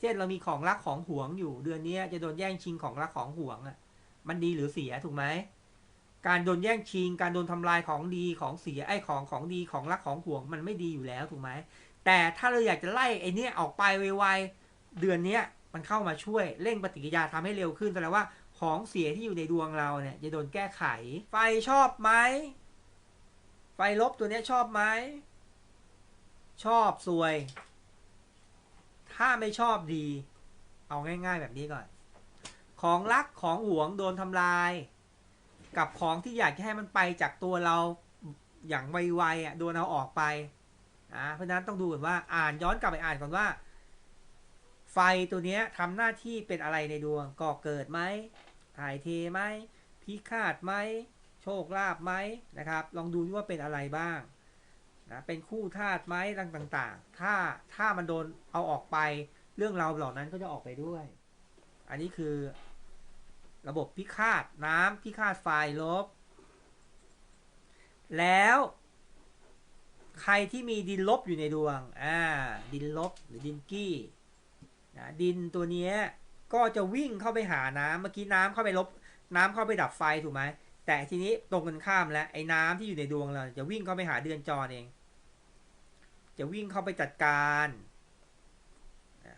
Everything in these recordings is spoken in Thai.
เช่นเรามีของรักของหวงอยู่ เดือนนี้จะโดนแย่งชิงของรักของหวงอะ มันดีหรือเสียถูกไหมการโดนแย่งชิง การโดนทำลายของดีของเสียไอ้ของของดีของรักของหวงมันไม่ดีอยู่แล้วถูกไหมแต่ถ้าเราอยากจะไล่ไอ้นี่ออกไปไวๆเดือนเนี้ยมันเข้ามาช่วยเร่งปฏิกิริยาทำให้เร็วขึ้นแสดงว่าของเสียที่อยู่ในดวงเราเนี่ยจะโดนแก้ไข ไฟชอบไหมไฟลบตัวเนี้ยชอบไหมชอบสวย ถ้าไม่ชอบดี เอาง่ายๆแบบนี้ก่อน ของรักของหวงโดนทำลาย กับของที่อยากจะให้มันไปจากตัวเราอย่างไวๆอะโดนเอาออกไปนะเพราะฉะนั้นต้องดูก่อนว่าอ่านย้อนกลับไปอ่านก่อนว่า ไฟตัวเนี้ยทำหน้าที่เป็นอะไรในดวงก่อเกิดไหมถ่ายเทไหมพิฆาตไหมโชคลาภไหมนะครับ ลองดูว่าเป็นอะไรบ้าง นะเป็นคู่ธาตุไหมต่างๆ ถ้าถ้ามันโดนเอาออกไปเรื่องราวเหล่านั้นก็จะออกไปด้วย อันนี้คือ ระบบพิฆาตน้ำพิฆาตไฟลบ แล้วใครที่มีดินลบอยู่ในดวง อ่า ดินลบหรือดินกี้นะดินตัวนี้ก็จะวิ่งเข้าไปหาน้ำเมื่อกี้น้ำเข้าไปลบ น้ำเข้าไปดับไฟถูกไหมแต่ทีนี้ตรงกันข้ามแล้วไอ้น้ำที่อยู่ในดวงเราจะวิ่งเข้าไปหาเดือนจรเอง จะวิ่งเข้าไปจัดการ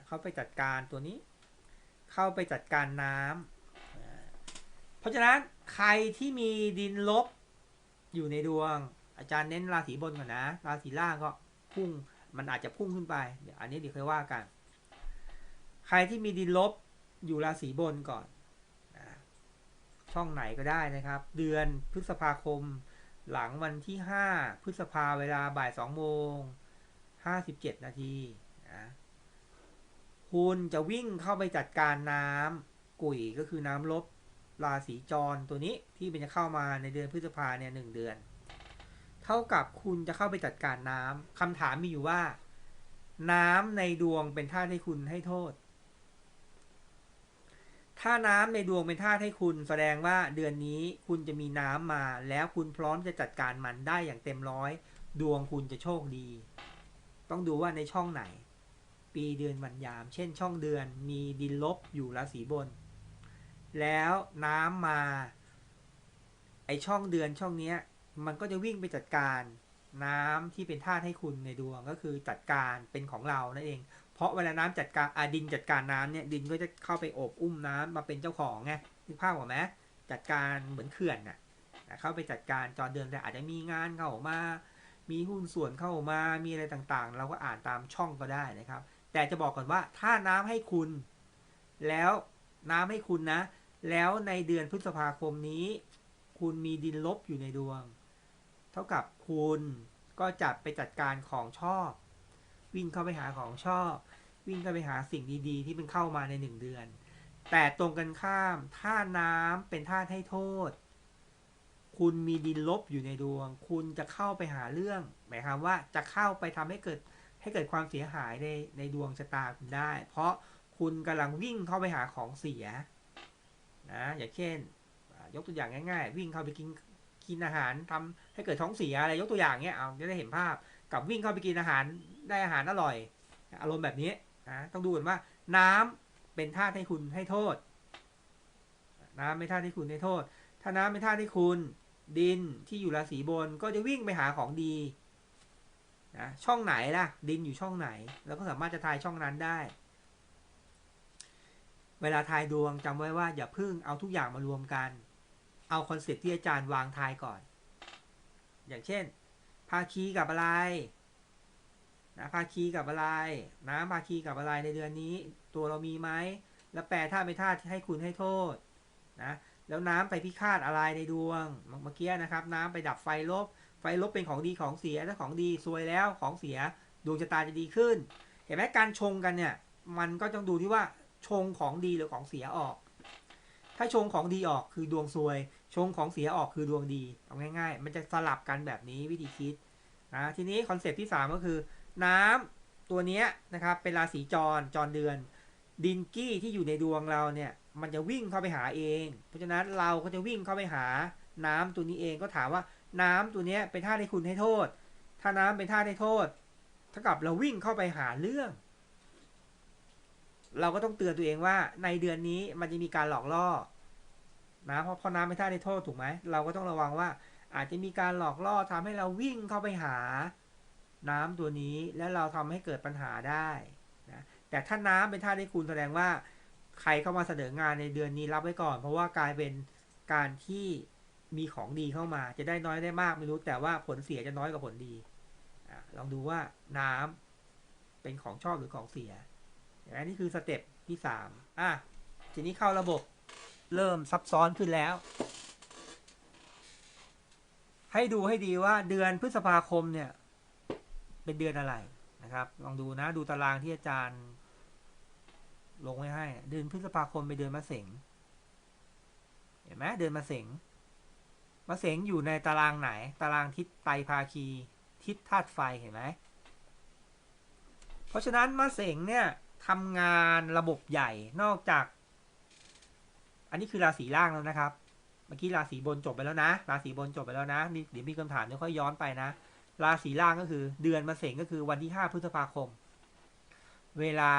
เข้าไปจัดการตัวนี้ เข้าไปจัดการน้ำอ่าเพราะฉะนั้นใครที่มีดินลบอยู่ในดวง อาจารย์เน้นราศีบนก่อนนะ ราศีล่างก็พุ่งมันอาจจะพุ่งขึ้นไป เดี๋ยวอันนี้เดี๋ยวค่อยว่ากัน ใครที่มีดินลบอยู่ราศีบนก่อน ช่องไหนก็ได้นะครับ เดือนพฤษภาคมหลังวันที่ 5 พฤษภาเวลาบ่าย2โมง 57นาทีนะคุณจะวิ่งเข้าไปจัดการน้ำกุ่ยก็คือน้ำลบราศีจรตัวนี้ที่มันจะเข้ามาในเดือนพฤษภาเนี่ยหนึ่งเดือน เท่ากับคุณจะเข้าไปจัดการน้ำคำถามมีอยู่ว่า น้ำในดวงเป็นท่าตุให้คุณให้โทษ ถ้าน้ำในดวงเป็นท่าตุให้คุณแสดงว่าเดือนนี้คุณจะมีน้ำมา แล้วคุณพร้อมจะจัดการมันได้อย่างเต็มร้อย ดวงคุณจะโชคดี ต้องดูว่าในช่องไหน ปีเดือนวันยาม เช่นช่องเดือนมีดินลบอยู่ราศีบน แล้วน้ำมา ไอช่องเดือนช่องเนี้ย มันก็จะวิ่งไปจัดการน้ำที่เป็นธาตุให้คุณในดวงก็คือจัดการเป็นของเรานั่นเอง เพราะเวลาน้ำจัดการอาดินจัดการน้ำเนี่ยดินก็จะเข้าไปโอบอุ้มน้ำมาเป็นเจ้าของไงนึกภาพออกไหมจัดการเหมือนเขื่อนน่ะเข้าไปจัดการจอเดือนแต่อาจจะมีงานเข้ามา มีหุ้นส่วนเข้ามามีอะไรต่างๆ เราก็อ่านตามช่องก็ได้นะครับ แต่จะบอกก่อนว่าถ้าน้ำให้คุณ แล้วน้ำให้คุณนะ แล้วในเดือนพฤษภาคมนี้ คุณมีดินลบอยู่ในดวง เท่ากับคุณก็จัดไปจัดการของชอบ วิ่งเข้าไปหาของชอบ วิ่งเข้าไปหาสิ่งดีๆ ที่มันเข้ามาในหนึ่งเดือน แต่ตรงกันข้ามถ้าน้ำเป็นธาตุให้โทษ คุณมีดินลบอยู่ในดวง คุณจะเข้าไปหาเรื่อง หมายความว่าจะเข้าไปทำให้เกิดให้เกิดความเสียหายในในดวงชะตาคุณได้ เพราะคุณกำลังวิ่งเข้าไปหาของเสียนะอย่างเช่น ยกตัวอย่างง่าย ๆ วิ่งเข้าไปกินกินอาหารทำให้เกิดท้องเสียอะไรยกตัวอย่างเนี้ยเอาจะได้เห็นภาพกับวิ่งเข้าไปกินอาหารได้อาหารอร่อย อารมณ์แบบนี้นะต้องดูกันว่า น้ำเป็นธาตุให้คุณให้โทษ น้ำไม่ธาตุให้คุณให้โทษ ถ้าน้ำเป็นธาตุให้คุณ ดินที่อยู่ราศีบนก็จะวิ่งไปหาของดีนะช่องไหนล่ะ ดินอยู่ช่องไหนแล้วก็สามารถจะทายช่องนั้นได้ เวลาทายดวงจำไว้ว่าอย่าพึ่งเอาทุกอย่างมารวมกัน เอาคอนเซ็ปต์ที่อาจารย์วางทายก่อน อย่างเช่น ภาคีกับอะไรนะภาคีกับอะไร น้ำภาคีกับอะไรในเดือนนี้ ตัวเรามีไหมแล้วแปลธาตุไม่ธาตุให้คุณให้โทษนะ แล้วน้ำไปพิฆาตอะไรในดวงเมื่อกี้นะครับ น้ำไปดับไฟลบ ไฟลบเป็นของดีของเสียถ้าของดีซวยแล้วของเสียดวงชะตาจะดีขึ้น เห็นไหมการชงกันเนี่ย มันก็ต้องดูที่ว่าชงของดีหรือของเสียออก ถ้าชงของดีออกคือดวงซวย ชงของเสียออกคือดวงดีเอาง่าย ๆ มันจะสลับกันแบบนี้วิธีคิดนะทีนี้คอนเซปต์ที่ 3 ก็คือ น้ำตัวนี้นะครับเป็นราศีจรจรเดือน ดินกี้ที่อยู่ในดวงเราเนี่ย มันจะวิ่งเข้าไปหาเอง เพราะฉะนั้นเราก็จะวิ่งเข้าไปหาน้ำตัวนี้เองก็ถามว่าน้ำตัวนี้เป็นท่าให้คุณให้โทษ ถ้าน้ำเป็นท่าให้โทษเท่ากับเราวิ่งเข้าไปหาเรื่อง เราก็ต้องเตือนตัวเองว่าในเดือนนี้มันจะมีการหลอกล่อนะเพราะเพราะน้ำเป็นธาตุในโทษถูกไหมเราก็ต้องระวังว่า อาจจะมีการหลอกล่อทำให้เราวิ่งเข้าไปหาน้ำตัวนี้แล้วเราทำให้เกิดปัญหาได้นะแต่ถ้าน้ำเป็นธาตุให้คุณแสดงว่า ใครเข้ามาเสนองานในเดือนนี้รับไว้ก่อน เพราะว่ากลายเป็นการที่มีของดีเข้ามา จะได้น้อยได้มากไม่รู้แต่ว่าผลเสียจะน้อยกว่าผลดีอลองดูว่าน้ำเป็นของชอบหรือของเสียอันนี้คือสเต็ปที่สามอะทีนี้เข้าระบบเริ่มซับซ้อนขึ้นแล้ว ให้ดูให้ดีว่าเดือนพฤษภาคมเนี่ย เป็นเดือนอะไรนะครับ ลองดูนะดูตารางที่อาจารย์ ลงไว้ให้ เดือนพฤษภาคมเป็นเดือนมะเสงเห็นไหมเดือนมะเสงมะเสงอยู่ในตารางไหน ตารางทิศไตภาคี ทิศธาตุไฟเห็นไหมเพราะฉะนั้นมะเสงเนี่ยทำงานระบบใหญ่นอกจาก อันนี้คือราศีล่างแล้วนะครับ เมื่อกี้ราศีบนจบไปแล้วนะ ราศีบนจบไปแล้วนะเดี๋ยวมีคำถามเดี๋ยวค่อยย้อนไปนะ ราศีล่างก็คือ เดือนมะเสงก็คือวันที่ 5 พฤษภาคม เวลา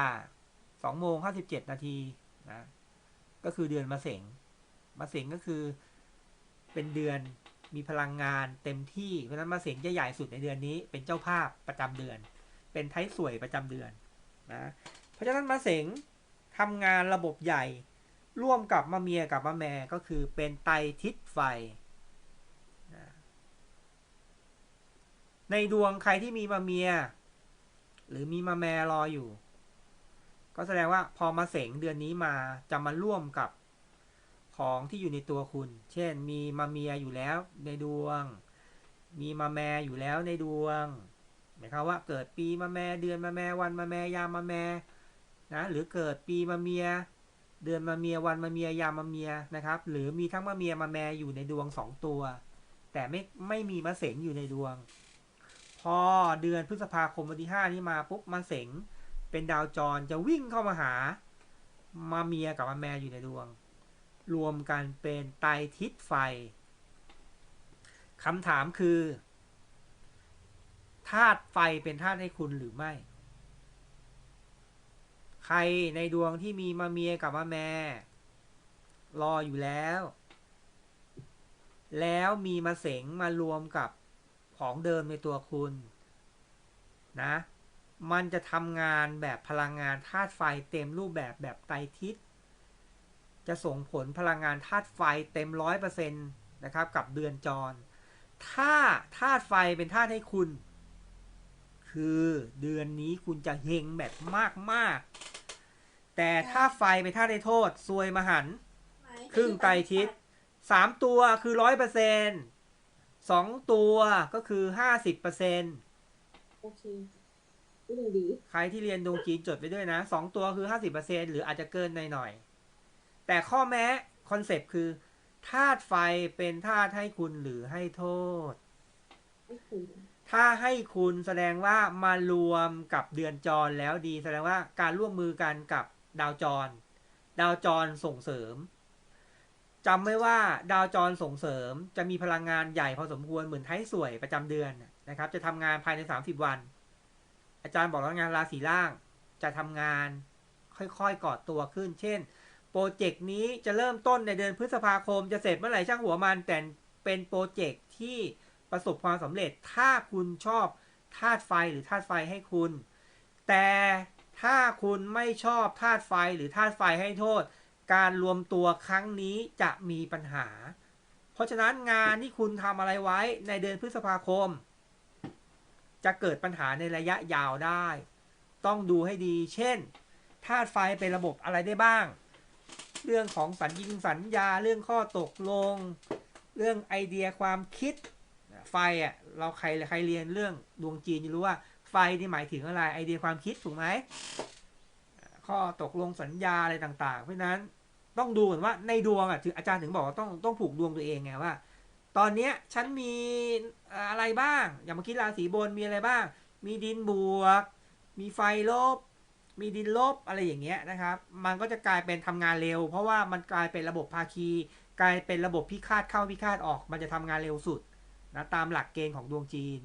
2โมง57นาทีนะก็คือเดือนมะเสงมะเสงก็คือเป็นเดือนมีพลังงานเต็มที่เพราะฉะนั้นมะเสงจะใหญ่สุดในเดือนนี้ เป็นเจ้าภาพประจำเดือน เป็นไทสวยประจำเดือนนะเพราะฉะนั้นมะเสงทำงานระบบใหญ่ ร่วมกับมะเมียกับมะแม่ก็คือเป็นไตทิศไฟนะในดวงใครที่มีมะเมีย หรือมีมะแม่รออยู่ ก็แสดงว่าพอมาเสงเดือนนี้มาจะมาร่วมกับของที่อยู่ในตัวคุณ เช่น มีมาเมียอยู่แล้วในดวง มีมาแมอยู่แล้วในดวง หมายความว่าเกิดปีมาแมเดือนมาแมวันมาแมยามมาแมนะ หรือเกิดปีมาเมีย เดือนมาเมียวันมาเมียยามมาเมียนะครับ หรือมีทั้งมาเมียมาแมอยู่ในดวงสองตัว แต่ไม่ไม่มีมะเสงอยู่ในดวง พอเดือนพฤษภาคมวันที่ห้านี้มาปุ๊บมะเสง เป็นดาวจรจะวิ่งเข้ามาหา มาเมียกับมาแม่อยู่ในดวง รวมกันเป็นไตทิศไฟคำถามคือธาตุไฟเป็นธาตุให้คุณหรือไม่ ใครในดวงที่มีมาเมียกับมาแม่รออยู่แล้ว แล้วมีมาเสงมารวมกับของเดิมในตัวคุณ นะ มันจะทำงานแบบพลังงานธาตุไฟเต็มรูปแบบแบบไตรทิศ จะส่งผลพลังงานธาตุไฟเต็มร้อยเปอร์เซ็นต์นะครับ กับเดือนจร ถ้าธาตุไฟเป็นธาตุให้คุณ คือเดือนนี้คุณจะเฮงแบบมากๆ แต่ถ้าไฟเป็นธาตุให้โทษซวยมหันต์ครึ่งไตรทิศสามตัวคือร้อยเปอร์เซ็นต์สองตัวก็คือห้าสิบเปอร์เซ็นโอเค ก็ยังดี ใครที่เรียนดวงจีนจดไว้ด้วยนะสองตัวคือห้าสิบเปอร์เซ็นหรืออาจจะเกินหน่อยๆแต่ข้อแม้คอนเซปต์คือธาตุไฟเป็นธาตุให้คุณหรือให้โทษ ถ้าให้คุณแสดงว่ามารวมกับเดือนจรแล้วดี แสดงว่าการร่วมมือกันกับดาวจร ดาวจรส่งเสริมจำไว้ว่าดาวจรส่งเสริมจะมีพลังงานใหญ่พอสมควรเหมือนไทยสวยประจำเดือนนะครับ จะทำงานภายใน 30 วัน อาจารย์บอกแล้วงานราศีล่างจะทำงานค่อยๆก่อตัวขึ้น เช่น โปรเจกต์นี้จะเริ่มต้นในเดือนพฤษภาคม จะเสร็จเมื่อไหร่ช่างหัวมัน แต่เป็นโปรเจกต์ที่ประสบความสำเร็จ ถ้าคุณชอบธาตุไฟหรือธาตุไฟให้คุณ แต่ถ้าคุณไม่ชอบธาตุไฟหรือธาตุไฟให้โทษ การรวมตัวครั้งนี้จะมีปัญหา เพราะฉะนั้นงานที่คุณทำอะไรไว้ในเดือนพฤษภาคม จะเกิดปัญหาในระยะยาวได้ ต้องดูให้ดี เช่นธาตุไฟเป็นระบบอะไรได้บ้าง เรื่องของสัญญิงสัญญาเรื่องข้อตกลง เรื่องไอเดียความคิด ไฟอะเราใครใครเรียนเรื่องดวงจีนจะรู้ว่าไฟนี่หมายถึงอะไรไอเดียความคิดถูกไหมข้อตกลงสัญญาอะไรต่าง ๆ เพราะนั้นต้องดูก่อนว่าในดวงอะถึงอาจารย์ถึงบอกว่าต้องต้องผูกดวงตัวเองไงว่า ตอนเนี้ยฉันมีอะไรบ้าง อย่างเมื่อกี้ราศีบนมีอะไรบ้าง มีดินบวก มีไฟลบ มีดินลบอะไรอย่างเงี้ยนะครับ มันก็จะกลายเป็นทำงานเร็ว เพราะว่ามันกลายเป็นระบบภาคี กลายเป็นระบบพิฆาตเข้าพิฆาตออก มันจะทำงานเร็วสุดนะตามหลักเกณฑ์ของดวงจีน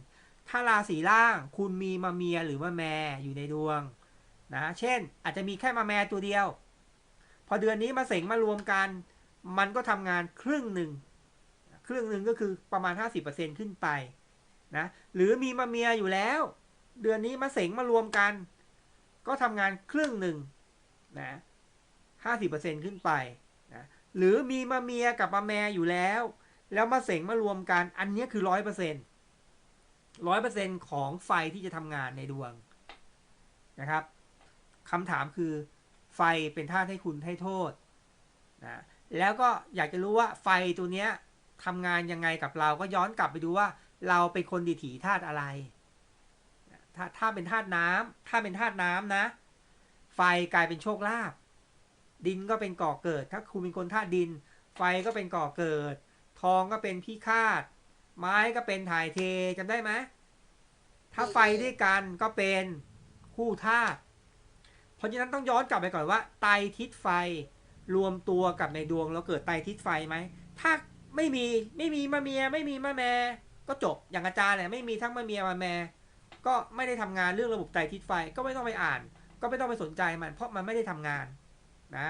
ถ้าราศีล่างคุณมีมาเมียหรือมาแมอยู่ในดวงนะ เช่น อาจจะมีแค่มาแมตัวเดียว พอเดือนนี้มาเสงมารวมกัน มันก็ทำงานครึ่งหนึ่ง ครึ่งหนึ่งก็คือประมาณ 50%ขึ้นไปนะหรือมีมาเมียอยู่แล้ว เดือนนี้มาเสงมารวมกัน ก็ทำงานครึ่งหนึ่งนะ50%ขึ้นไปนะหรือมีมาเมียกับมาแม่อยู่แล้ว แล้วมาเสงมารวมกัน อันนี้คือร้อยเปอร์เซ็นต์ร้อยเปอร์เซ็นของไฟที่จะทำงานในดวงนะครับคำถามคือไฟเป็นธาตุให้คุณให้โทษนะแล้วก็อยากจะรู้ว่าไฟตัวเนี้ย ทำงานยังไงกับเราก็ย้อนกลับไปดูว่า เราเป็นคนดีถีธาตุอะไร ถ้าถ้าเป็นธาตุน้ำถ้าเป็นธาตุน้ำนะ ไฟกลายเป็นโชคลาภดินก็เป็นก่อเกิด ถ้าคุณเป็นคนธาตุดิน ไฟก็เป็นก่อเกิด ทองก็เป็นพิฆาตไม้ก็เป็นถ่ายเทจำได้ไหมถ้าไฟด้วยกันก็เป็นคู่ธาตุเพราะฉะนั้นต้องย้อนกลับไปก่อนว่าไตทิศไฟรวมตัวกับในดวงแล้วเกิดไตทิศไฟไหม ถ้า ไม่มีไม่มีมะเมียไม่มีมะแม่ก็จบอย่างอาจารย์เนี่ยไม่มีทั้งมะเมียมะแม่ก็ไม่ได้ทำงานเรื่องระบบไตทิศไฟก็ไม่ต้องไปอ่าน ก็ไม่ต้องไปสนใจมัน เพราะมันไม่ได้ทำงานนะ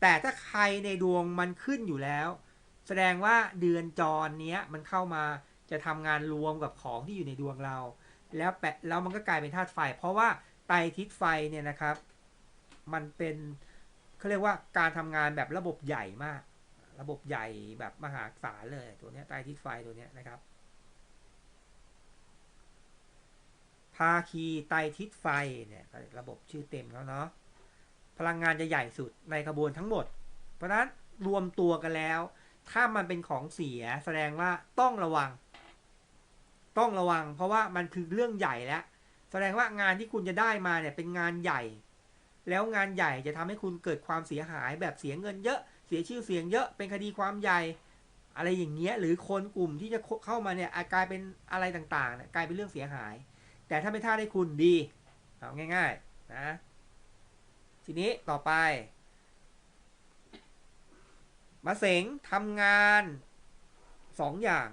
แต่ถ้าใครในดวงมันขึ้นอยู่แล้ว แสดงว่าเดือนจรเนี้ยมันเข้ามาจะทำงานรวมกับของที่อยู่ในดวงเรา แล้วแปะแล้วมันก็กลายเป็นธาตุไฟ เพราะว่าไตทิศไฟเนี่ยนะครับ มันเป็นเขาเรียกว่าการทำงานแบบระบบใหญ่มาก ระบบใหญ่แบบมหาศาลเลยตัวนี้ยไตรทิศไฟตัวนี้นะครับ ภาคีไตทิศไฟเนี่ยระบบชื่อเต็มแล้วเนาะพลังงานจะใหญ่สุดในขบวนทั้งหมด เพราะนั้นรวมตัวกันแล้ว ถ้ามันเป็นของเสียแสดงว่าต้องระวัง ต้องระวัง เพราะว่ามันคือเรื่องใหญ่แล้ว แสดงว่างานที่คุณจะได้มาเนี่ยเป็นงานใหญ่ แล้วงานใหญ่จะทำให้คุณเกิดความเสียหายแบบเสียเงินเยอะ สียชื่อเสียงเยอะเป็นคดีความใหญ่อะไรอย่างเงี้ยหรือคนกลุ่มที่จะเข้ามาเนี่ยากลายเป็นอะไรต่างๆเนี่ยกลายเป็นเรื่องเสียหาย แต่ถ้าไม่ท่าได้คุณดีเอาง่าย ๆ นะ ทีนี้ต่อไป มาเสงทำงานสองอย่าง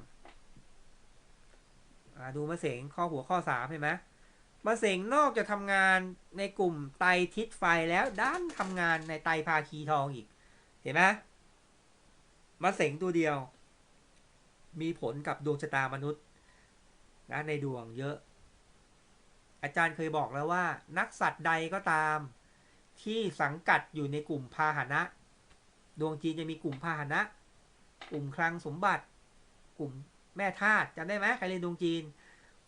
ดูมาเสงข้อหัวข้อสามเห็นไหมมาเสงนอกจากทำงานในกลุ่มไตทิศไฟแล้วด้านทำงานในไตภาคีทองอีก เห็นไหมมาเสงตัวเดียว มีผลกับดวงชะตามนุษย์นะในดวงเยอะ อาจารย์เคยบอกแล้วว่า นักสัตว์ใดก็ตาม ที่สังกัดอยู่ในกลุ่มพาหนะ ดวงจีนจะมีกลุ่มพาหนะ กลุ่มคลังสมบัติ กลุ่มแม่ธาตุจำได้ไหมใครเรียนดวงจีน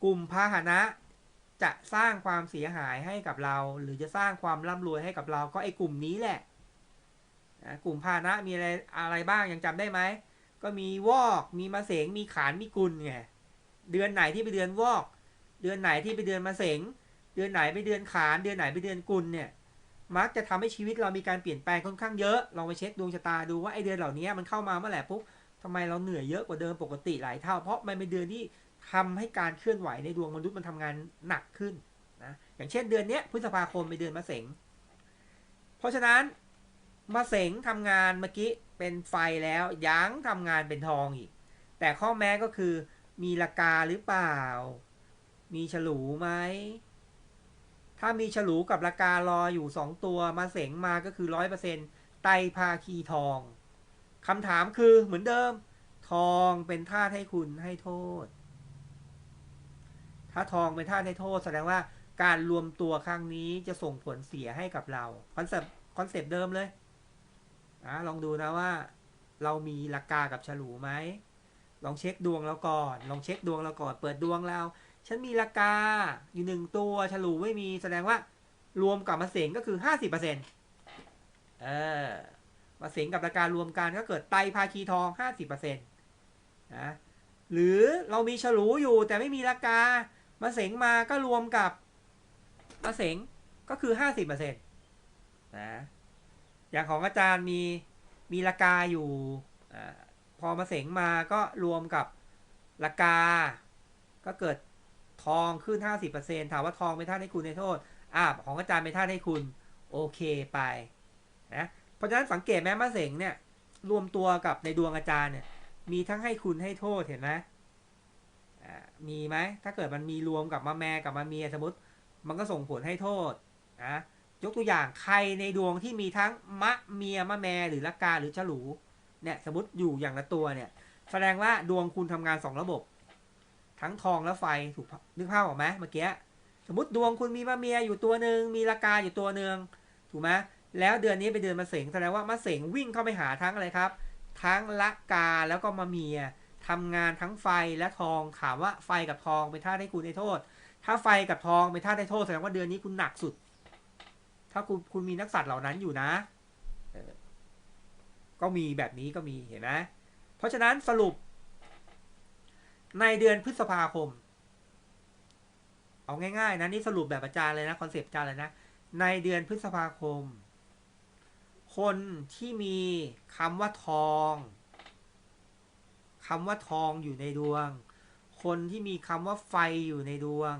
กลุ่มพาหนะจะสร้างความเสียหายให้กับเรา หรือจะสร้างความร่ำรวยให้กับเราก็ไอ้กลุ่มนี้แหละ นะกลุ่มพาหนะมีอะไรอะไรบ้างยังจำได้ไหมก็มีวอก มีมาเสง มีขาน มีกุลไง เดือนไหนที่ไปเดือนวอก เดือนไหนที่ไปเดือนมาเสง เดือนไหนไปเดือนขาน เดือนไหนไปเดือนกุลเนี่ย มักจะทำให้ชีวิตเรามีการเปลี่ยนแปลงค่อนข้างเยอะ ลองไปเช็คดวงชะตาดูว่าไอเดือนเหล่านี้มันเข้ามาเมื่อไหร่ปุ๊บทำไมเราเหนื่อยเยอะกว่าเดิมปกติหลายเท่า เพราะมันเป็นเดือนที่ทำให้การเคลื่อนไหวในดวงมนุษย์มันทำงานหนักขึ้นนะ อย่างเช่นเดือนนี้พฤษภาคมเป็นเดือนมะเสง เพราะฉะนั้น มะเสงทำงานเมื่อกี้เป็นไฟแล้วยังทำงานเป็นทองอีก แต่ข้อแม้ก็คือมีราคาหรือเปล่า มีฉลูไหม ถ้ามีฉลูกับราคารออยู่สองตัวมาเสงมาก็คือร้อยเปอร์เซ็นไตภาคีทองคำถามคือเหมือนเดิม ทองเป็นท่าให้คุณให้โทษ ถ้าทองเป็นท่าให้โทษแสดงว่าการรวมตัวครั้งนี้จะส่งผลเสียให้กับเรา คอนเซปต์คอนเซปต์เดิมเลย นะลองดูนะว่า เรามีราคากับฉลูไหมลองเช็คดวงเราก่อน ลองเช็คดวงเราก่อนเปิดดวงเรา ฉันมีราคาอยู่หนึ่งตัวฉลูไม่มีแสดงว่ารวมกับมาเสงก็คือห้าสิบเปอร์เซ็นต์เออมาเสงกับราคารวมกันก็เกิดไตภาคีทองห้าสิบเปอร์เซ็นต์นะหรือเรามีฉลูอยู่แต่ไม่มีราคามาเสงมาก็รวมกับมาเสงก็คือห้าสิบเปอร์เซ็นต์นะ อย่างของอาจารย์มีมีราคาอยู่อพอมาเสงมาก็รวมกับราคาก็เกิดทองขึ้นห้าสิบเปอร์เซ็นถามว่าทองเป็นท่าให้คุณในโทษอ่าของอาจารย์เป็นท่าให้คุณโอเคไปนะเพราะฉะนั้นสังเกตแม้มาเสงเนี่ยรวมตัวกับในดวงอาจารย์เนี่ยมีทั้งให้คุณให้โทษเห็นไหมมีไหมถ้าเกิดมันมีรวมกับมาแม่กับมาเมียสมมติ มันก็ส่งผลให้โทษนะ ยกตัวอย่างใครในดวงที่มีทั้งมะเมียมะแมหรือละกาหรือฉลูเนี่ยสมมติอยู่อย่างละตัวเนี่ย แสดงว่าดวงคุณทำงานสองระบบ ทั้งทองและไฟถูกนึกภาพออกไหมเมื่อกี้สมมติดวงคุณมีมะเมียอยู่ตัวหนึ่งมีละกาอยู่ตัวหนึ่งถูกไหมแล้วเดือนนี้ไปเดือนมะเสงแสดงว่ามะเสงวิ่งเข้าไปหาทั้งอะไรครับ ทั้งละกาแล้วก็มะเมียทำงานทั้งไฟและทองถามว่าไฟกับทองเป็นท่าตุให้คุณในโทษ ถ้าไฟกับทองเป็นท่าตุให้โทษแสดงว่าเดือนนี้คุณหนักสุด ถ้าคุณคุณมีนักสัตว์เหล่านั้นอยู่นะก็มีแบบนี้ก็มีเห็นไหมเพราะฉะนั้นสรุป ในเดือนพฤษภาคม เอาง่ายๆนะนี่สรุปแบบอาจารย์เลยนะคอนเซปต์อาจารย์เลยนะ ในเดือนพฤษภาคม คนที่มีคำว่าทองคำว่าทองอยู่ในดวง คนที่มีคำว่าไฟอยู่ในดวง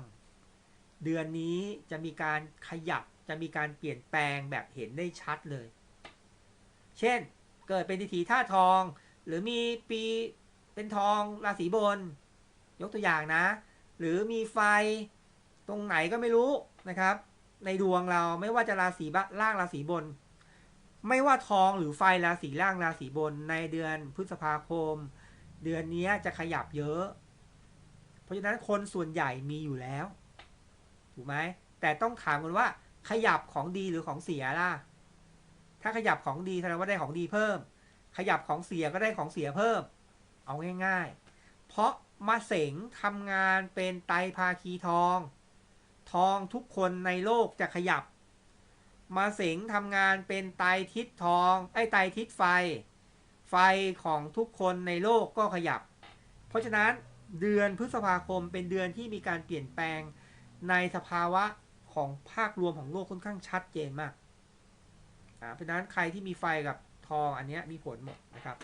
เดือนนี้จะมีการขยับ จะมีการเปลี่ยนแปลงแบบเห็นได้ชัดเลย เช่น เกิดเป็นดิถีท่าทอง หรือมีปีเป็นทองราศีบน ยกตัวอย่างนะ หรือมีไฟตรงไหนก็ไม่รู้นะครับ ในดวงเราไม่ว่าจะราศีบะล่างราศีบน ไม่ว่าทองหรือไฟราศีล่างราศีบนในเดือนพฤษภาคม เดือนนี้จะขยับเยอะ เพราะฉะนั้นคนส่วนใหญ่มีอยู่แล้ว ถูกไหมแต่ต้องถามกันว่า ขยับของดีหรือของเสียล่ะ ถ้าขยับของดีแสดงว่าได้ของดีเพิ่ม ขยับของเสียก็ได้ของเสียเพิ่ม เอาง่ายๆ เพราะมาเสงทำงานเป็นไตภาคีทอง ทองทุกคนในโลกจะขยับ มาเสงทำงานเป็นไตทิศทอง ไอ้ไตทิศไฟ ไฟของทุกคนในโลกก็ขยับ เพราะฉะนั้นเดือนพฤษภาคมเป็นเดือนที่มีการเปลี่ยนแปลงในสภาวะ ของภาครวมของโลกค่อนข้างชัดเจนมากอ่าเพราะนั้นใครที่มีไฟกับทองอันนี้มีผลหมดนะครับ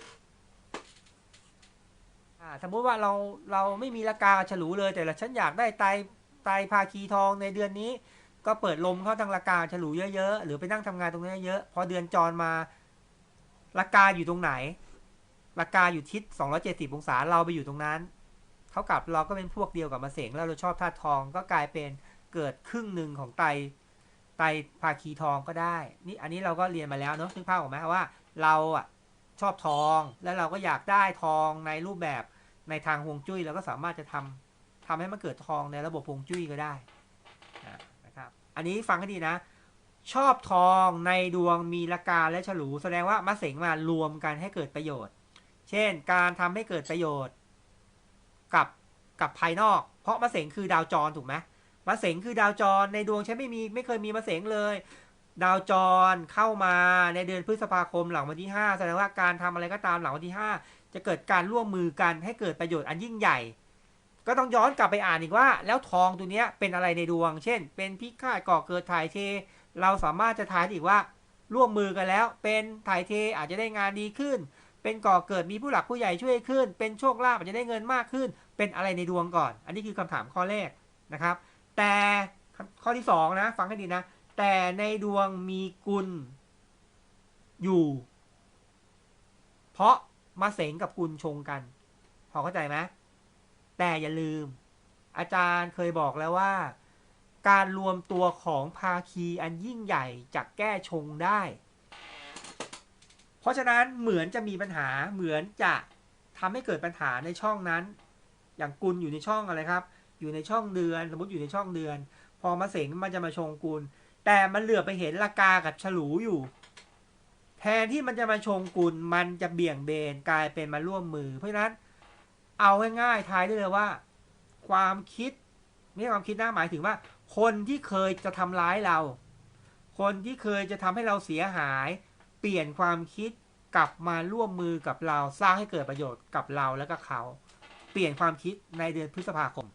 อ่าสมมุติว่าเราเราไม่มีราคาฉลูเลยแต่ละฉันอยากได้ไตไตรภาคีทองในเดือนนี้ ก็เปิดลมเข้าทางราคาฉลูเยอะๆหรือไปนั่งทำงานตรงนี้เยอะพอเดือนจรมาราคาอยู่ตรงไหนราคาอยู่ทิศ 270 องศาเราไปอยู่ตรงนั้นเท่ากับเราก็เป็นพวกเดียวกับมาเสงแล้วเราชอบธาตุทองก็กลายเป็น เกิดครึ่งหนึ่งของไตไตภาคีทองก็ได้ นี่อันนี้เราก็เรียนมาแล้วเนาะซึ่งภาพออกไหมว่าเราอะชอบทองแล้วเราก็อยากได้ทองในรูปแบบในทางฮวงจุ้ยเราก็สามารถจะทำทำให้มันเกิดทองในระบบฮวงจุ้ยก็ได้นะครับ อันนี้ฟังให้ดีนะ ชอบทองในดวงมีละกาและฉลู แสดงว่ามะเสงมารวมกันให้เกิดประโยชน์ เช่น การทำให้เกิดประโยชน์ กับกับภายนอก เพราะมะเสงคือดาวจรถูกไหม มะเสงคือดาวจรในดวงฉันไม่มีไม่เคยมีมะเสงเลย ดาวจรเข้ามาในเดือนพฤษภาคมหลังวันที่ 5 แสดงว่าการทำอะไรก็ตามหลังวันที่ 5 จะเกิดการร่วมมือกันให้เกิดประโยชน์อันยิ่งใหญ่ ก็ต้องย้อนกลับไปอ่านอีกว่า แล้วทองตัวนี้เป็นอะไรในดวง เช่น เป็นพิฆาตก่อเกิดถ่ายเท เราสามารถจะทายด้อีกว่าร่วมมือกันแล้ว เป็นถ่ายเทอาจจะได้งานดีขึ้น เป็นก่อเกิดมีผู้หลักผู้ใหญ่ช่วยขึ้น เป็นโชคลาภอาจจะได้เงินมากขึ้น เป็นอะไรในดวงก่อน อันนี้คือคำถามข้อแรกนะครับ แต่ข้อที่สองนะ ฟังให้ดีนะ แต่ในดวงมีกุล อยู่ เพราะมาเสงกับกุลชงกัน พอเข้าใจไหมแต่อย่าลืม อาจารย์เคยบอกแล้วว่า การรวมตัวของภาคีอันยิ่งใหญ่จะแก้ชงได้ เพราะฉะนั้นเหมือนจะมีปัญหาเหมือนจะทำให้เกิดปัญหาในช่องนั้น อย่างกุลอยู่ในช่องอะไรครับ อยู่ในช่องเดือน สมมติอยู่ในช่องเดือน พอมาเสงมันจะมาชงกุล แต่มันเหลือไปเห็นละกากับฉลูอยู่ แทนที่มันจะมาชงกุลมันจะเบี่ยงเบนกลายเป็นมาร่วมมือ เพราะฉะนั้นเอาง่ายๆทายได้เลยว่า ความคิดไม่ใช่ความคิดนะหมายถึงว่า คนที่เคยจะทำร้ายเรา คนที่เคยจะทำให้เราเสียหาย เปลี่ยนความคิดกลับมาร่วมมือกับเราสร้างให้เกิดประโยชน์กับเราแล้วก็เขา เปลี่ยนความคิดในเดือนพฤษภาคม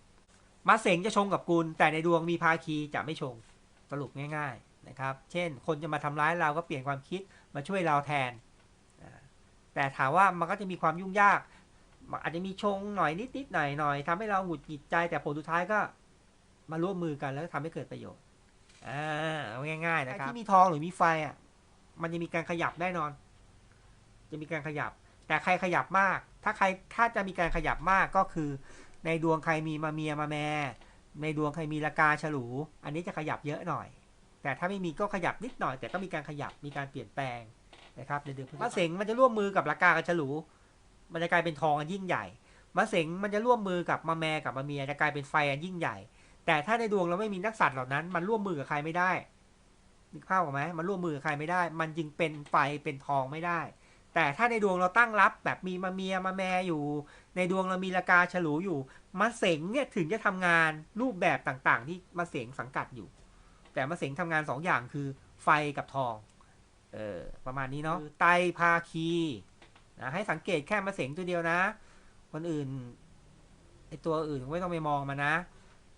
มาเสงจะชงกับกุล แต่ในดวงมีภาคีจะไม่ชงสรุปง่าย ๆนะครับ เช่น คนจะมาทำร้ายเราก็เปลี่ยนความคิดมาช่วยเราแทน แต่ถามว่ามันก็จะมีความยุ่งยาก อาจจะมีชงหน่อยนิดๆหน่อยหน่อยทำให้เราหงุดหงิดใจ แต่ผลสุดท้ายก็มาร่วมมือกันแล้วทำให้เกิดประโยชน์อ่าเอาง่าย ๆ นะครับที่มีทองหรือมีไฟอะมันจะมีการขยับแน่นอน จะมีการขยับ แต่ใครขยับมาก ถ้าใครถ้าจะมีการขยับมากก็คือ ในดวงใครมีมาเมียมาแม่ ในดวงใครมีละกาฉลู อันนี้จะขยับเยอะหน่อย แต่ถ้าไม่มีก็ขยับนิดหน่อย แต่ก็มีการขยับมีการเปลี่ยนแปลงนะครับในเดือนพฤษภาคมมะเสงมันจะร่วมมือกับละกากับฉลู มันจะกลายเป็นทองอันยิ่งใหญ่มะเสงมันจะร่วมมือกับมะแม่กับมะเมียจะกลายเป็นไฟอันยิ่งใหญ่ แต่ถ้าในดวงเราไม่มีนักสัตว์เหล่านั้น มันร่วมมือกับใครไม่ได้นึกภาพออกไหมมันร่วมมือกับใครไม่ได้ มันจึงเป็นไฟเป็นทองไม่ได้ แต่ถ้าในดวงเราตั้งรับแบบมีมะเมียมะแมอยู่ ในดวงเรามีละกาฉลูอยู่มะเสงเนี่ยถึงจะทำงานรูปแบบต่างๆ ที่มะเสงสังกัดอยู่ แต่มะเสงทำงานสองอย่างคือไฟกับทองเออประมาณนี้เนาะไตรภาคีนะให้สังเกตแค่มะเสงตัวเดียวนะคนอื่นไอตัวอื่นไม่ต้องไปมองมันนะ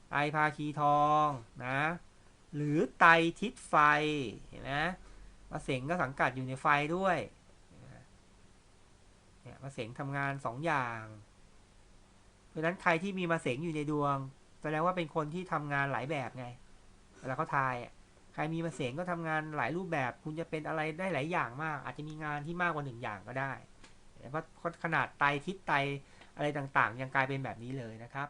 ไตรภาคีทองนะ หรือไตรทิศไฟเห็นไหมมะเสงก็สังกัดอยู่ในไฟด้วย เนี่ยมาเสงทำงานสองอย่าง เพราะฉะนั้นใครที่มีมาเสงอยู่ในดวง แสดงว่าเป็นคนที่ทำงานหลายแบบไง เวลาเขาทายใครมีมาเสงก็ทำงานหลายรูปแบบ คุณจะเป็นอะไรได้หลายอย่างมาก อาจจะมีงานที่มากกว่าหนึ่งอย่างก็ได้เพราะขนาดไตทิศไตอะไรต่างๆ ยังกลายเป็นแบบนี้เลยนะครับ